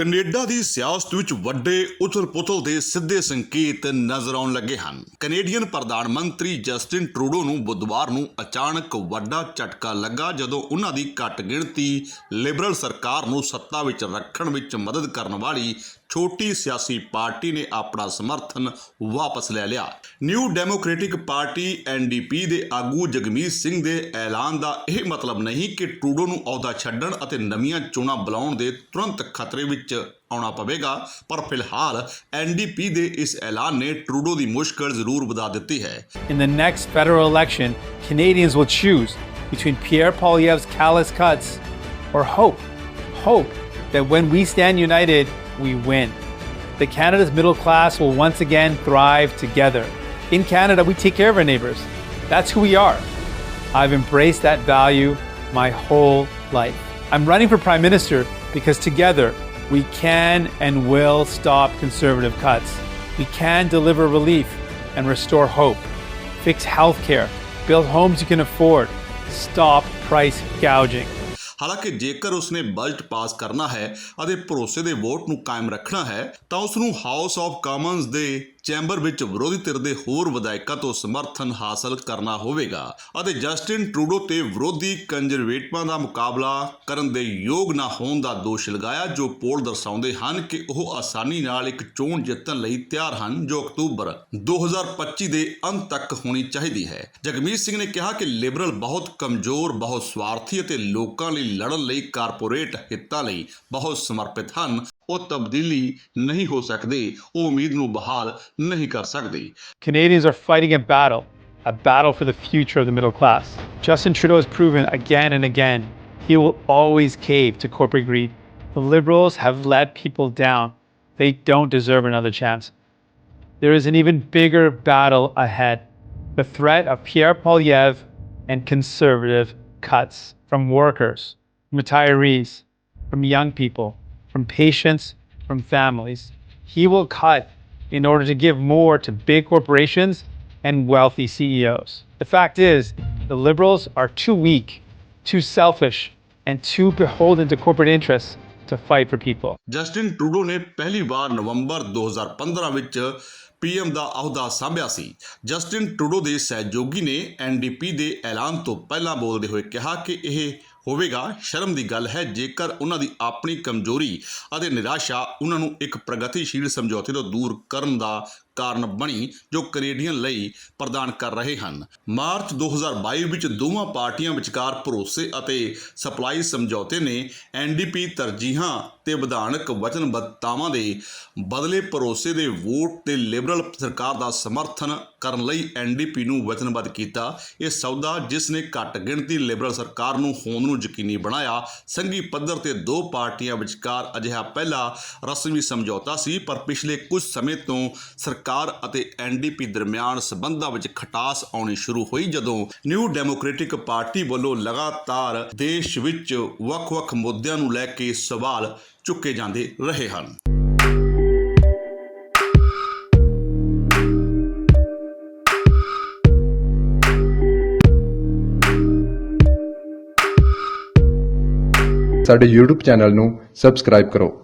Canada ਦੀ ਸਿਆਸਤ ਵਿੱਚ ਵੱਡੇ ਉਥਲ-ਪੁਥਲ ਦੇ ਸਿੱਧੇ ਸੰਕੇਤ ਨਜ਼ਰ ਆਉਣ ਲੱਗੇ ਹਨ। ਕੈਨੇਡੀਅਨ ਪ੍ਰਧਾਨ ਮੰਤਰੀ ਜਸਟਿਨ ਟਰੂਡੋ ਨੂੰ ਬੁੱਧਵਾਰ ਨੂੰ ਅਚਾਨਕ ਵੱਡਾ ਝਟਕਾ ਲੱਗਾ ਜਦੋਂ ਉਹਨਾਂ ਦੀ ਘੱਟ ਗਿਣਤੀ ਲਿਬਰਲ ਸਰਕਾਰ ਨੂੰ ਸੱਤਾ ਵਿੱਚ ਰੱਖਣ ਵਿੱਚ ਮਦਦ ਕਰਨ ਵਾਲੀ ਛੋਟੀ ਸਿਆਸੀ ਪਾਰਟੀ ਨੇ ਆਪਣਾ ਸਮਰਥਨ ਵਾਪਸ ਲੈ ਲਿਆ ਨਿਊ ਡੈਮੋਕ੍ਰੈਟਿਕ ਪਾਰਟੀ ਐਨਡੀਪੀ ਦੇ ਆਗੂ ਜਗਮੀਤ ਸਿੰਘ ਦੇ ਐਲਾਨ ਦਾ ਇਹ ਮਤਲਬ ਨਹੀਂ ਕਿ ਟਰੂਡੋ ਨੂੰ ਅਹੁਦਾ ਛੱਡਣ ਅਤੇ ਨਵੀਆਂ ਚੋਣਾਂ ਬੁਲਾਉਣ ਦੇ ਤੁਰੰਤ ਖਤਰੇ ਵਿੱਚ ਆਉਣਾ ਪਵੇਗਾ ਪਰ ਫਿਲਹਾਲ ਐਨਡੀਪੀ ਦੇ ਇਸ ਐਲਾਨ ਨੇ ਟਰੂਡੋ ਦੀ ਮੁਸ਼ਕਲ ਜ਼ਰੂਰ ਵਧਾ ਦਿੱਤੀ ਹੈ In the next federal election, Canadians will choose between Pierre Poilievre's callous cuts or hope. Hope that when we stand united, we win. That Canada's middle class will once again thrive together. In Canada, we take care of our neighbors. That's who we are. I've embraced that value my whole life. I'm running for Prime Minister because together we can and will stop conservative cuts. We can deliver relief and restore hope. Fix healthcare, build homes you can afford, stop price gouging. ਹਾਲਾਂਕਿ ਜੇਕਰ ਉਸਨੇ budget pass ਕਰਨਾ ਹੈ ਅਤੇ ਭਰੋਸੇ ਦੇ vote ਨੂੰ ਕਾਇਮ ਰੱਖਣਾ ਹੈ, ਤਾਂ ਉਸ ਨੂੰ ਹਾਊਸ ਆਫ ਕਾਮਨਸ ਦੇ ਚੈਂਬਰ ਵਿੱਚ ਵਿਰੋਧੀ ਧਿਰ ਦੇ ਹੋਰ ਵਿਧਾਇਕਾਂ ਤੋਂ ਸਮਰਥਨ ਹਾਸਲ ਕਰਨਾ ਹੋਵੇਗਾ ਅਤੇ ਜਸਟਿਨ ਟਰੂਡੋ ਤੇ ਵਿਰੋਧੀ ਕੰਜ਼ਰਵੇਟਿਵਾਂ ਦਾ ਮੁਕਾਬਲਾ ਕਰਨ ਦੇ ਯੋਗ ਨਾ ਹੋਣ ਦਾ ਦੋਸ਼ ਲਗਾਇਆ, ਜੋ ਪੋਲ ਦਰਸਾਉਂਦੇ ਹਨ ਕਿ ਉਹ ਆਸਾਨੀ ਨਾਲ ਇੱਕ ਚੋਣ ਜਿੱਤਣ ਲਈ ਤਿਆਰ ਹਨ, ਜੋ ਅਕਤੂਬਰ 2025 ਦੇ ਅੰਤ ਤੱਕ ਹੋਣੀ ਚਾਹੀਦੀ ਹੈ। ਜਗਮੀਤ ਸਿੰਘ ਨੇ ਕਿਹਾ ਕਿ ਲਿਬਰਲ ਬਹੁਤ ਕਮਜ਼ੋਰ, ਬਹੁਤ ਸਵਾਰਥੀ ਅਤੇ ਲੋਕਾਂ ਲਈ ਲੜਨ ਲਈ ਕਾਰਪੋਰੇਟ ਹਿੱਤਾਂ ਲਈ ਬਹੁਤ ਸਮਰਪਿਤ ਹਨ। Canadians are fighting a battle, a battle for the future of the middle class. Justin Trudeau has proven again and again he will always cave to corporate greed. The Liberals have let people down. They don't deserve another chance. There is an even bigger battle ahead. The threat of Pierre Polyev and conservative cuts from workers, from retirees, from young people, from patients, from families. He will cut in order to give more to big corporations and wealthy CEOs. The fact is, the Liberals are too weak, too selfish, and too beholden to corporate interests to fight for people. Justin Trudeau ਨੇ ਪਹਿਲੀ ਵਾਰ ਨਵੰਬਰ 2015 ਵਿੱਚ PM ਦਾ ਅਹੁਦਾ ਸੰਭਿਆ ਸੀ Justin Trudeau ਦੇ ਸਹਿਯੋਗੀ ਨੇ NDP ਦੇ ਐਲਾਨ ਤੋਂ ਪਹਿਲਾਂ ਬੋਲਦੇ ਹੋਏ ਕਿਹਾ ਕਿ ਇਹ ਹੋਵੇਗਾ, ਸ਼ਰਮ ਦੀ ਗੱਲ ਹੈ, ਜੇਕਰ ਉਹਨਾਂ ਦੀ ਆਪਣੀ ਕਮਜ਼ੋਰੀ ਅਤੇ ਨਿਰਾਸ਼ਾ ਉਹਨਾਂ ਨੂੰ ਇੱਕ ਪ੍ਰਗਤੀਸ਼ੀਲ ਸਮਝੌਤੇ ਤੋਂ ਦੂਰ ਕਰਨ ਦਾ ਕਾਰਨ ਬਣੀ ਜੋ ਕੈਨੇਡੀਅਨ ਲਈ ਪ੍ਰਦਾਨ ਕਰ ਰਹੇ ਹਨ। ਮਾਰਚ 2022 ਵਿੱਚ ਦੋਵਾਂ ਪਾਰਟੀਆਂ ਵਿਚਕਾਰ ਭਰੋਸੇ ਅਤੇ ਸਪਲਾਈ ਸਮਝੌਤੇ ਨੇ ਐਨਡੀਪੀ ਤਰਜੀਹਾਂ ਤੇ ਵਿਧਾਨਕ ਵਚਨਬੱਧਤਾਵਾਂ ਦੇ ਬਦਲੇ ਭਰੋਸੇ ਦੇ ਵੋਟ ਤੇ ਲਿਬਰਲ ਸਰਕਾਰ ਦਾ ਸਮਰਥਨ ਕਰਨ ਲਈ ਐਨਡੀਪੀ ਨੂੰ ਵਚਨਬੱਧ ਕੀਤਾ। ਇਹ ਸੌਦਾ ਜਿਸ ਨੇ ਘੱਟ ਗਿਣਤੀ ਲਿਬਰਲ ਸਰਕਾਰ ਨੂੰ ਹੋਂਦ ਨੂੰ ਯਕੀਨੀ ਬਣਾਇਆ, ਸੰਘੀ ਪੱਧਰ ਤੇ ਦੋ ਪਾਰਟੀਆਂ ਵਿਚਕਾਰ ਅਜਿਹਾ ਪਹਿਲਾ ਰਸਮੀ ਸਮਝੌਤਾ ਸੀ, ਪਰ ਪਿਛਲੇ ਕੁਝ ਸਮੇਂ ਤੋਂ ਸਰਕਾਰ ਅਤੇ ਐਨਡੀਪੀ ਦਰਮਿਆਨ ਸਬੰਧਾਂ ਵਿੱਚ ਖਟਾਸ ਆਉਣੀ ਸ਼ੁਰੂ ਹੋਈ ਜਦੋਂ ਨਿਊ ਡੈਮੋਕ੍ਰੈਟਿਕ ਪਾਰਟੀ ਵੱਲੋਂ ਲਗਾਤਾਰ ਦੇਸ਼ ਵਿੱਚ ਵੱਖ-ਵੱਖ ਮੁੱਦਿਆਂ ਨੂੰ ਲੈ ਕੇ ਸਵਾਲ ਚੁੱਕੇ ਜਾਂਦੇ ਰਹੇ ਹਨ। ਸਾਡੇ YouTube ਚੈਨਲ ਨੂੰ ਸਬਸਕ੍ਰਾਈਬ ਕਰੋ।